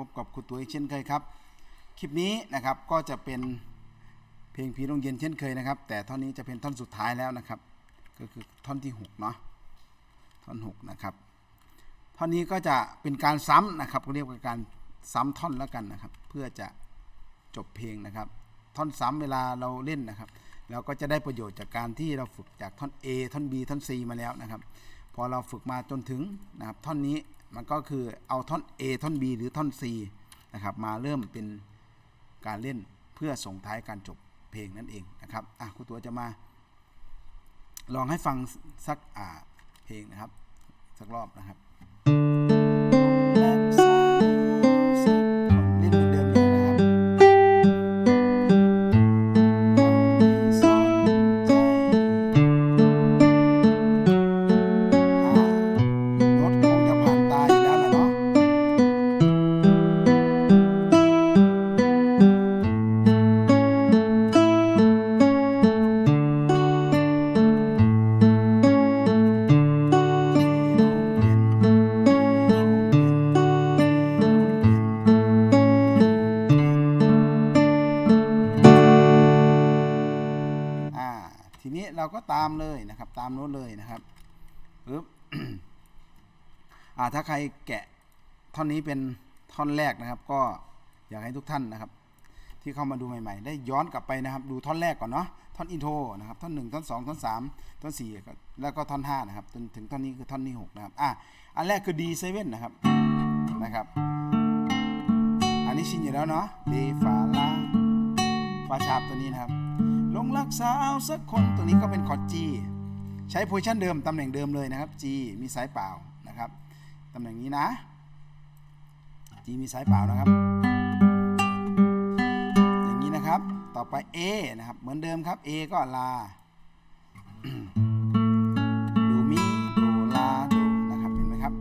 พบกับครูตัวเช่นเคยครับ คลิปนี้นะครับก็จะเป็นเพลงผีโรงเย็นเช่นเคยนะครับ แต่ท่อนนี้จะเป็นท่อนสุดท้ายแล้วนะครับ ก็คือท่อนที่หกเนาะท่อนหกนะครับท่อนนี้ก็จะเป็นการซ้ำนะครับก็เรียกว่าการซ้ำท่อนแล้วกันนะครับ เพื่อจะจบเพลงนะครับ ท่อนซ้ำเวลาเราเล่นนะครับเราก็จะได้ประโยชน์จากการที่เราฝึกจากท่อน A ท่อน B ท่อน C มาแล้วนะครับ พอเราฝึกมาจนถึงนะครับท่อนนี้ มันก็คือเอาท่อน A ท่อน B หรือท่อน C นะครับมาเริ่มเป็นการเล่นเพื่อส่งท้ายการจบเพลงนั่นเองนะครับอะครูตัวจะมา ลองให้ฟังสักอ่าเพลงนะครับ สักรอบนะครับ ก็ตามเลยนะครับ ตามโน้ตเลยนะครับปึ๊บอ่าถ้าใครแกะท่อนนี้เป็นท่อนแรกนะครับ ก็อยากให้ทุกท่านนะครับ ที่เข้ามาดูใหม่ๆ ได้ย้อนกลับไปนะครับ ดูท่อนแรกก่อนเนาะท่อนอินโทรนะครับท่อนหนึ่งท่อนสองท่อนสามท่อนสี่แล้วก็ท่อนห้านะครับจนถึงท่อนนี้คือท่อนที่หกนะครับอะอันแรกคือ D7 นะครับนะครับ อันนี้ชินอยู่แล้วเนาะ D ฟาลาฟาชาร์ปตัวนี้นะครับ ลงรักสาวสักคนตัวนี้ก็เป็นคอร์ด G ใช้โพซิชันเดิม ตำแหน่งเดิมเลยนะครับ G มีสายเปล่านะครับ ตำแหน่งนี้นะ G มีสายเปล่านะครับ อย่างนี้นะครับ ต่อไป A นะครับ เหมือนเดิมครับ A ก็ลาดูมีโดลาโดนะครับเห็นไหมครับ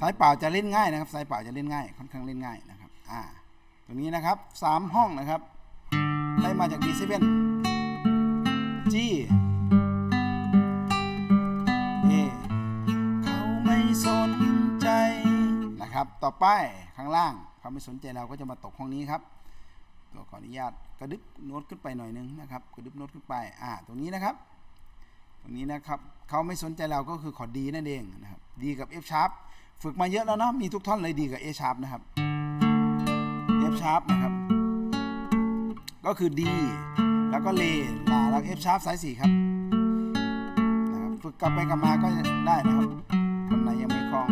สายเปล่าจะเล่นง่ายนะครับ สายเปล่าจะเล่นง่าย ค่อนข้างเล่นง่ายนะครับ อ่า ตรงนี้นะครับสามห้องนะครับ ได้มาจาก D7 G A เขาไม่สนใจนะครับ ต่อไปข้างล่างเขาไม่สนใจเราก็จะมาตกห้องนี้ครับตัวขออนุญาตกระดึบโน้ตขึ้นไปหน่อยนึงนะครับกระดึบโน้ตขึ้นไปอ่าตรงนี้นะครับ ตรงนี้นะครับเขาไม่สนใจเราก็คือขอดีนั่นเองนะครับ D กับ F sharp ฝึกมาเยอะแล้วเนาะมีทุกท่อนเลย D กับ A sharp นะครับ F sharp นะครับ ก็คือ D แล้วก็เลลาแล้ว F sharp สายสี่ครับนะครับฝึกกลับไปกลับมาก็ได้นะครับคนไหนยังไม่คล่อง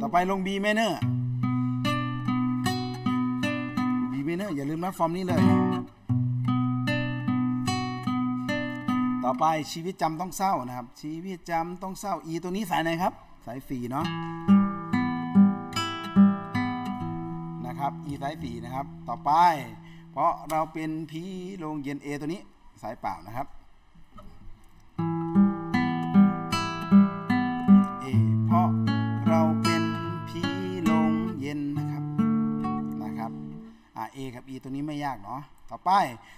ต่อไปลง B minor B minor อย่าลืมนะฟอร์มนี้เลย ต่อไปชีวิตจำต้องเศร้านะครับ ชีวิตจำต้องเศร้า E ตัวนี้สายไหนครับ สายฝีเนาะ นะครับ E สายฝีนะครับ ต่อไป เพราะเราเป็นผีโรงเย็น A ตัวนี้สายเปล่านะครับ A เพราะเราเป็นผีโรงเย็นนะครับนะครับอ่า A กับ E ตัวนี้ไม่ยากเนาะต่อไป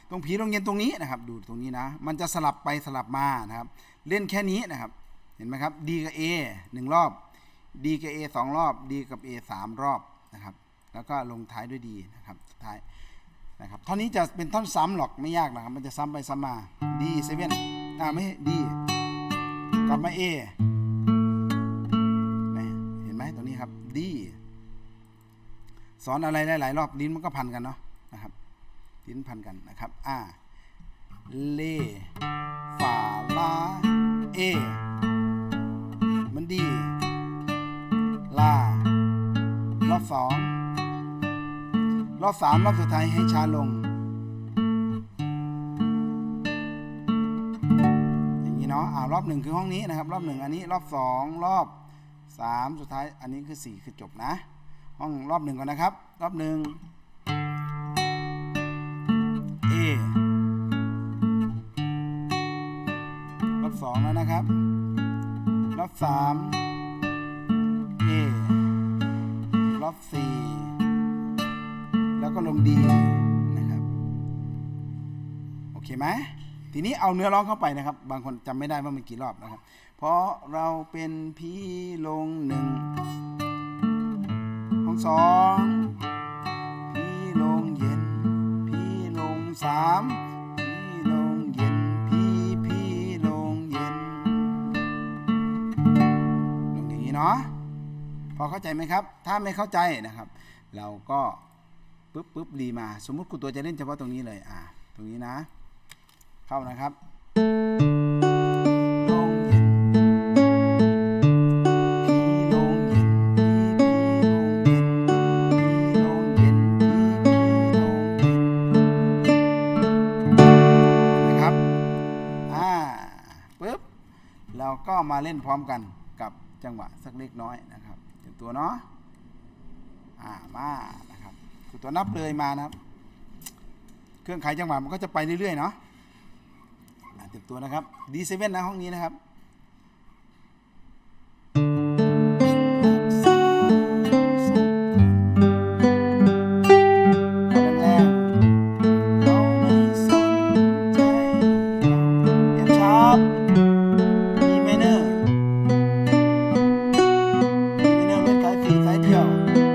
ตรงผีโรงเย็นตรงนี้นะครับ ดูตรงนี้นะ มันจะสลับไปสลับมานะครับ เล่นแค่นี้นะครับ เห็นไหมครับ D กับ A หนึ่งรอบ D กับ A สองรอบ D กับ A สามรอบนะครับ แล้วก็ลงท้ายด้วย D นะครับท้ายนะครับท่อนนี้จะเป็นท่อนซ้ำหรอกไม่ยากนะครับ มันจะซ้ำไปซ้ำมา D เซเว่นอ่าไม่ D กลับมา A นะเห็นไหมตรงนี้ครับ D สอนอะไรหลายๆรอบลิ้นมันก็พันกันเนาะนะครับลิ้นพันกันนะครับอ่าเลฝาลาเอมันดี ลารอบสอง รอบสามรอบสุดท้ายให้ช้าลง อย่างนี้เนาะอ่ารอบหนึ่งคือห้องนี้นะครับ รอบหนึ่งอันนี้รอบสองรอบสามสุดท้ายอันนี้คือสี่คือจบนะ ห้องรอบหนึ่งก่อนนะครับ รอบหนึ่ง A รอบสองแล้วนะครับ รอบสาม A รอบสี่ ล้วก็ลง D นะครับโอเคไหมทีนี้เอาเนื้อร้องเข้าไปนะครับ บางคนจำไม่ได้ว่ามันกี่รอบนะครับ เพราะเราเป็นพี่ลงหนึ่งสองพี่ลงเย็น พี่ลงสามพี่ลงเย็น พี่พี่ลงเย็นลงอย่างนี้เนาะพอเข้าใจไหมครับ ถ้าไม่เข้าใจนะครับ เราก็ ปึ๊บปึ๊บรีมา สมมุติครูตัวจะเล่นเฉพาะตรงนี้เลยอ่าตรงนี้นะ เข้านะครับลงเย็นพี่ลงเย็นพี่พี่ลงเย็นพี่พี่ลงเย็นพี่ลงเย็นนะครับอ่าปึ๊บเราก็มาเล่นพร้อมกันกับจังหวะสักเล็กน้อยนะครับเตรียมตัวเนาะอ่ามา คือตัวนับเลยมานะครับ เครื่องขายจังหวะมันก็จะไปเรื่อยๆเนาะเตรียมตัวนะครับ D7 นะห้องนี้นะครับเราไม่สนใจเราเ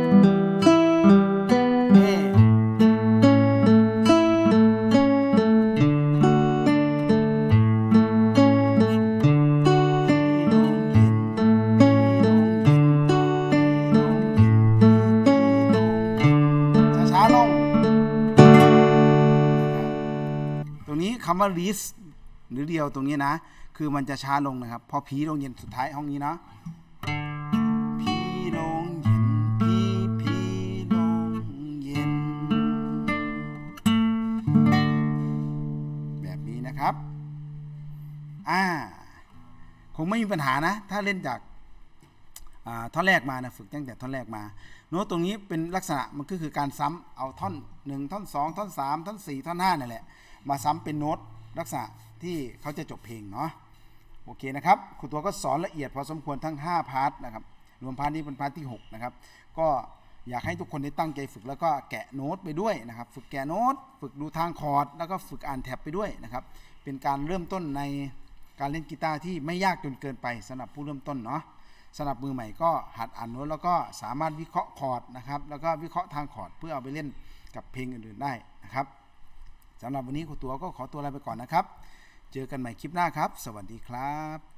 คำว่า least หรือเดียวตรงนี้นะ คือมันจะช้าลงนะครับ พอผีลงเย็นสุดท้ายห้องนี้นะผีลงเย็นผีผีลงเย็น แบบนี้นะครับ อ่า คงไม่มีปัญหานะ ถ้าเล่นจากท่อนแรกมานะฝึกตั้งแต่ท่อนแรกมาโน้ตตรงนี้เป็นลักษณะมันก็คือการซ้ำเอาท่อน 1 ท่อน 2 ท่อน 3 ท่อน 4 ท่อน5นั่นแหละ มาซ้ำเป็นโน้ตลักษณะที่เขาจะจบเพลงเนาะโอเคนะครับครูตัวก็สอนละเอียดพอสมควรทั้ง 5 พาร์ทนะครับรวมพาร์ทนี้เป็นพาร์ทที่ 6 นะครับ ก็อยากให้ทุกคนได้ตั้งใจฝึกแล้วก็แกะโน้ตไปด้วยนะครับ ฝึกแกะโน้ต ฝึกดูทางคอร์ด แล้วก็ฝึกอ่านแท็บไปด้วยนะครับ เป็นการเริ่มต้นในการเล่นกีตาร์ที่ไม่ยากจนเกินไปสำหรับผู้เริ่มต้นเนาะสำหรับมือใหม่ก็หัดอ่านโน้ตแล้วก็สามารถวิเคราะห์คอร์ดนะครับ แล้วก็วิเคราะห์ทางคอร์ดเพื่อเอาไปเล่นกับเพลงอื่นๆได้นะครับ สำหรับวันนี้ครูตัวก็ขอตัวลาไปก่อนนะครับ เจอกันใหม่คลิปหน้าครับ สวัสดีครับ